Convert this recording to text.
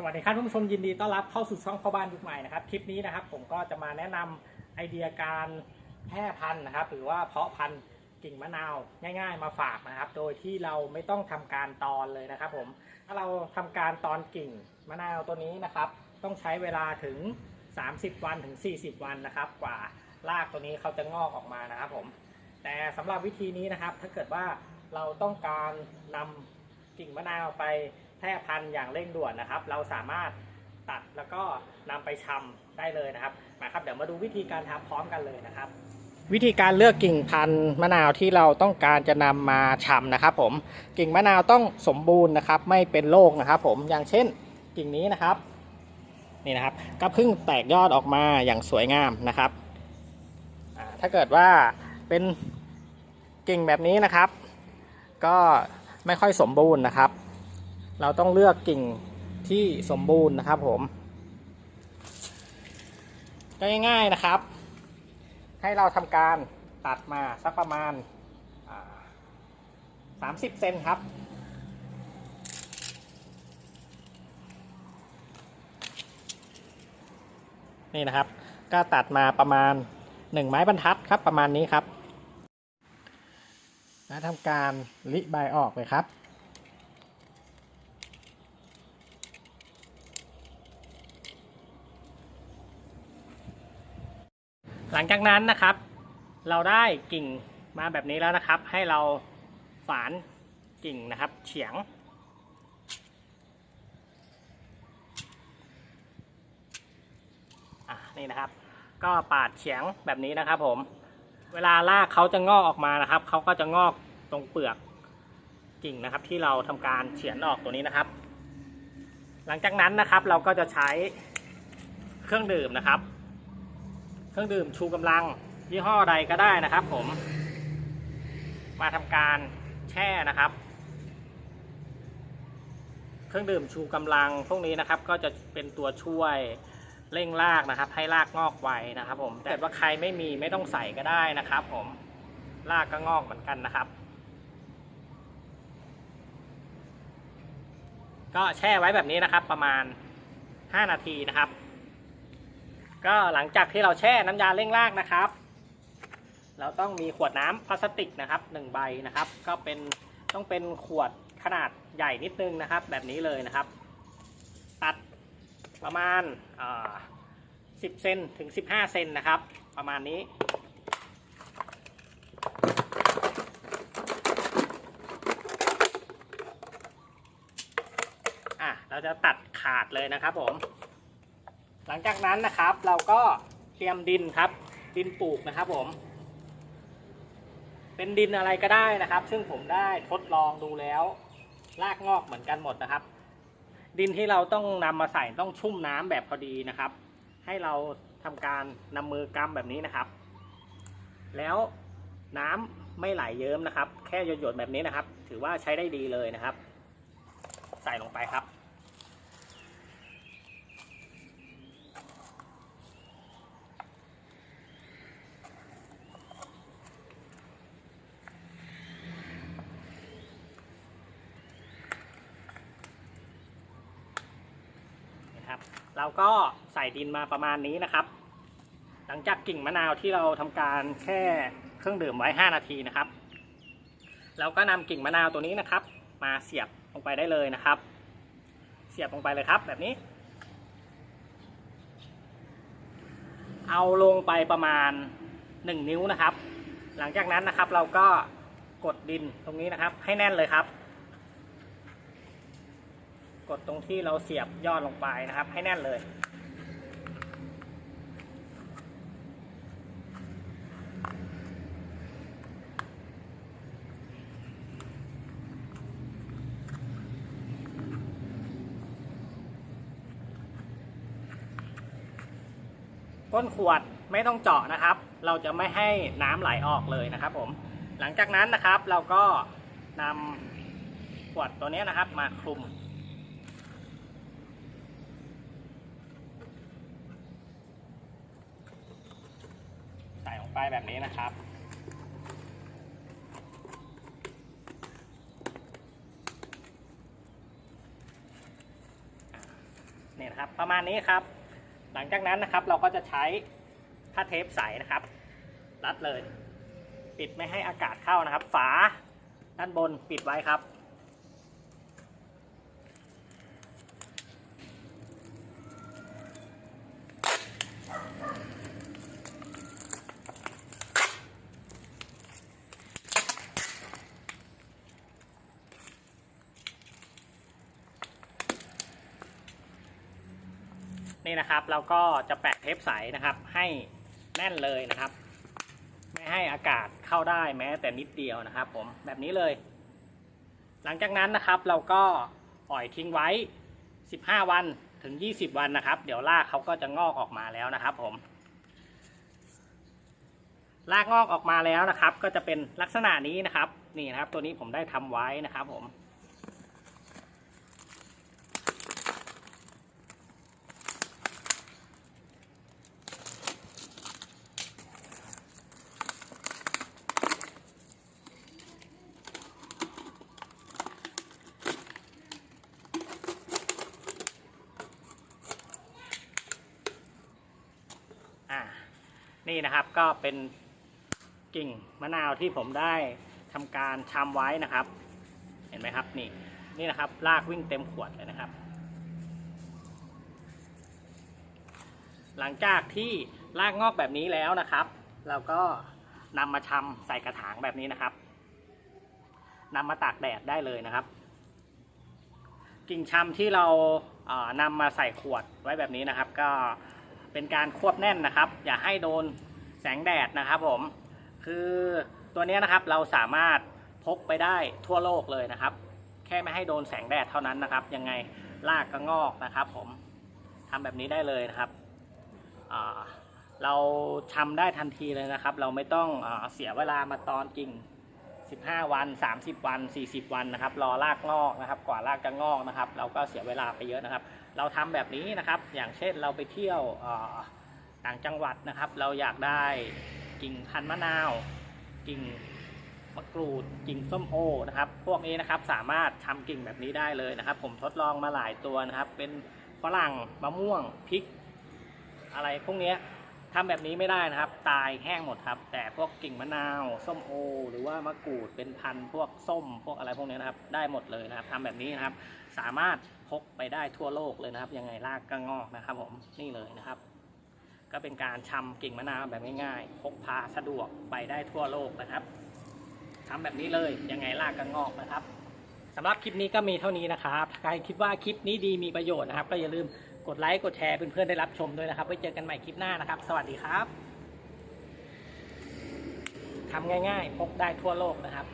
สวัสดีครับท่านผู้ชมยินดีต้อนรับเข้าสู่ช่องพ่อบ้านยุคใหม่นะครับคลิปนี้นะครับผมก็จะมาแนะนำไอเดียการแพร่พันธุ์นะครับ หรือว่าเพาะพันธุ์กิ่งมะนาวง่าย ๆ มาฝากนะครับ โดยที่เราไม่ต้องทำการตอนเลยนะครับ ผมถ้าเราทำการตอนกิ่งมะนาวตัวนี้นะครับ ต้องใช้เวลาถึง 30 วันถึง 40 วันนะครับ กว่ารากตัวนี้เขาจะงอกออกมานะครับ ผม แต่สำหรับวิธีนี้นะครับ ถ้าเกิดว่าเราต้องการนำกิ่งมะนาวไป แพร่พันธุ์อย่างเร่งด่วนนะครับ เราสามารถตัดแล้วก็นำไปชำได้เลยนะครับมาครับเดี๋ยวมาดูวิธีการทำพร้อมกันเลยนะครับ วิธีการเลือกกิ่งพันธุ์มะนาวที่เราต้องการจะนำมาชำนะครับ ผมกิ่งมะนาวต้องสมบูรณ์นะครับ ไม่เป็นโรคนะครับ ผมอย่างเช่นกิ่งนี้นะครับนี่นะครับก็เพิ่งแตกยอดออกมาอย่างสวยงามนะครับถ้าเกิดว่าเป็นกิ่งแบบนี้นะครับ ก็ไม่ค่อยสมบูรณ์นะครับ เราต้องเลือกกิ่งที่สมบูรณ์นะครับผมก็ง่ายๆนะครับ ให้เราทำการตัดมาสักประมาณสามสิบเซนครับ นี่นะครับ ก็ตัดมาประมาณหนึ่งไม้บรรทัดครับประมาณนี้ครับ แล้วทำการลิใบออกเลยครับ หลังจากนั้นนะครับ เราได้กิ่งมาแบบนี้แล้วนะครับ ให้เราฝานกิ่งนะครับ เฉียง อะนี่นะครับ ก็ปาดเฉียงแบบนี้นะครับ ผม เวลารากเขาจะงอกออกมานะครับเขาก็จะงอกตรงเปลือกกิ่งนะครับ ที่เราทำการเฉือนออกตัวนี้นะครับ หลังจากนั้นนะครับเราก็จะใช้เครื่องดื่มนะครับ รื่องดื่มชูกำลังยี่ห้อใดก็ได้นะครับ ผม มาทำการแช่นะครับ เครื่องดื่มชูกำลังพวกนี้นะครับ ก็จะเป็นตัวช่วยเร่งรากนะครับ ให้รากงอกไวนะครับ ผมแต่ว่าใครไม่มีไม่ต้องใส่ก็ได้นะครับ ผมรากก็งอกเหมือนกันนะครับ ก็แช่ไว้แบบนี้นะครับ ประมาณ 5 นาทีนะครับ ก็หลังจากที่เราแช่น้ำยาเร่งรากนะครับ เราต้องมีขวดน้ำพลาสติกนะครับหนึ่งใบนะครับ ก็เป็นต้องเป็นขวดขนาดใหญ่นิดนึงนะครับ แบบนี้เลยนะครับ ตัดประมาณสิบเซนถึง 15เซนนะครับ ประมาณนี้อะเราจะตัดขาดเลยนะครับผม หลังจากนั้นนะครับ เราก็เตรียมดินครับ ดินปลูกนะครับผม เป็นดินอะไรก็ได้นะครับ ซึ่งผมได้ทดลองดูแล้วรากงอกเหมือนกันหมดนะครับ ดินที่เราต้องนำมาใส่ต้องชุ่มน้ำแบบพอดีนะครับ ให้เราทำการนำมือกำแบบนี้นะครับ แล้วน้ำไม่ไหลเยิ้มนะครับ แค่หยดๆแบบนี้นะครับ ถือว่าใช้ได้ดีเลยนะครับ ใส่ลงไปครับ นะครับ เราก็ใส่ดินมาประมาณนี้นะครับ หลังจากกิ่งมะนาวที่เราทำการแช่เครื่องดื่มไว้ 5 นาทีนะครับ เราก็นำกิ่งมะนาวตัวนี้นะครับ มาเสียบลงไปได้เลยนะครับ เสียบลงไปเลยครับ แบบนี้ เอาลงไปประมาณ 1 นิ้วนะครับ หลังจากนั้นนะครับเราก็กดดินตรงนี้นะครับ ให้แน่นเลยครับ กดตรงที่เราเสียบยอดลงไปนะครับ ให้แน่นเลย ก้นขวดไม่ต้องเจาะนะครับ เราจะไม่ให้น้ำไหลออกเลยนะครับผม หลังจากนั้นนะครับเราก็นำขวดตัวนี้นะครับมาคลุม ไปแบบนี้นะครับเนี่ยนะครับประมาณนี้ครับ หลังจากนั้นนะครับเราก็จะใช้ผ้าเทปใสนะครับ รัดเลย ปิดไม่ให้อากาศเข้านะครับ ฝาด้านบนปิดไว้ครับ นี่นะครับเราก็จะแปะเทปใสนะครับ ให้แน่นเลยนะครับ ไม่ให้อากาศเข้าได้แม้แต่นิดเดียวนะครับ ผมแบบนี้เลย หลังจากนั้นนะครับเราก็ปล่อยทิ้งไว้ 15 วันถึง 20 วันนะครับ เดี๋ยวรากเขาก็จะงอกออกมาแล้วนะครับ ผมรากงอกออกมาแล้วนะครับ ก็จะเป็นลักษณะนี้นะครับ นี่นะครับ ตัวนี้ผมได้ทำไว้นะครับ ผม นี่นะครับก็เป็นกิ่งมะนาวที่ผมได้ทำการชำไว้นะครับ เห็นไหมครับนี่นี่นะครับรากวิ่งเต็มขวดเลยนะครับ หลังจากที่รากงอกแบบนี้แล้วนะครับ เราก็นำมาชำใส่กระถางแบบนี้นะครับนำมาตากแดดได้เลยนะครับ กิ่งชำที่เราเอ่อนำมาใส่ขวดไว้แบบนี้นะครับ ก็ เป็นการควบแน่นนะครับ อย่าให้โดนแสงแดดนะครับผม คือตัวนี้นะครับเราสามารถพกไปได้ทั่วโลกเลยนะครับ แค่ไม่ให้โดนแสงแดดเท่านั้นนะครับ ยังไงรากก็งอกนะครับ ผมทำแบบนี้ได้เลยนะครับอ่าเราชำได้ทันทีเลยนะครับ เราไม่ต้องอเสียเวลามาตอนกิ่ง 15 วัน 30 วัน 40 วันนะครับ รอรากงอกนะครับกว่ารากจะงอกนะครับ เราก็เสียเวลาไปเยอะนะครับ เราทำแบบนี้นะครับ อย่างเช่นเราไปเที่ยวต่างจังหวัดนะครับ เราอยากได้กิ่งพันมะนาวกิ่งมะกรูดกิ่งส้มโอนะครับ พวกนี้นะครับสามารถทำกิ่งแบบนี้ได้เลยนะครับ ผมทดลองมาหลายตัวนะครับ เป็นฝรั่งมะม่วงพริก อะไรพวกนี้ ทำแบบนี้ไม่ได้นะครับ ตายแห้งหมดครับ แต่พวกกิ่งมะนาว ส้มโอ หรือว่ามะกรูดเป็นพันธุ์พวกส้มพวกอะไรพวกนี้นะครับ ได้หมดเลยนะครับทำแบบนี้นะครับ สามารถพกไปได้ทั่วโลกเลยนะครับ ยังไงรากก็งอกนะครับ ผมนี่เลยนะครับ ก็เป็นการชำกิ่งมะนาวแบบง่ายๆ พกพาสะดวกไปได้ทั่วโลกนะครับทำแบบนี้เลยยังไงรากก็งอกนะครับสำหรับคลิปนี้ก็มีเท่านี้นะครับ ใครคิดว่าคลิปนี้ดีมีประโยชน์นะครับ ก็อย่าลืม กดไลค์กดแชร์เพื่อนๆได้รับชมด้วยนะครับ ไว้เจอกันใหม่คลิปหน้านะครับ สวัสดีครับทำง่ายๆพกได้ทั่วโลกนะครับ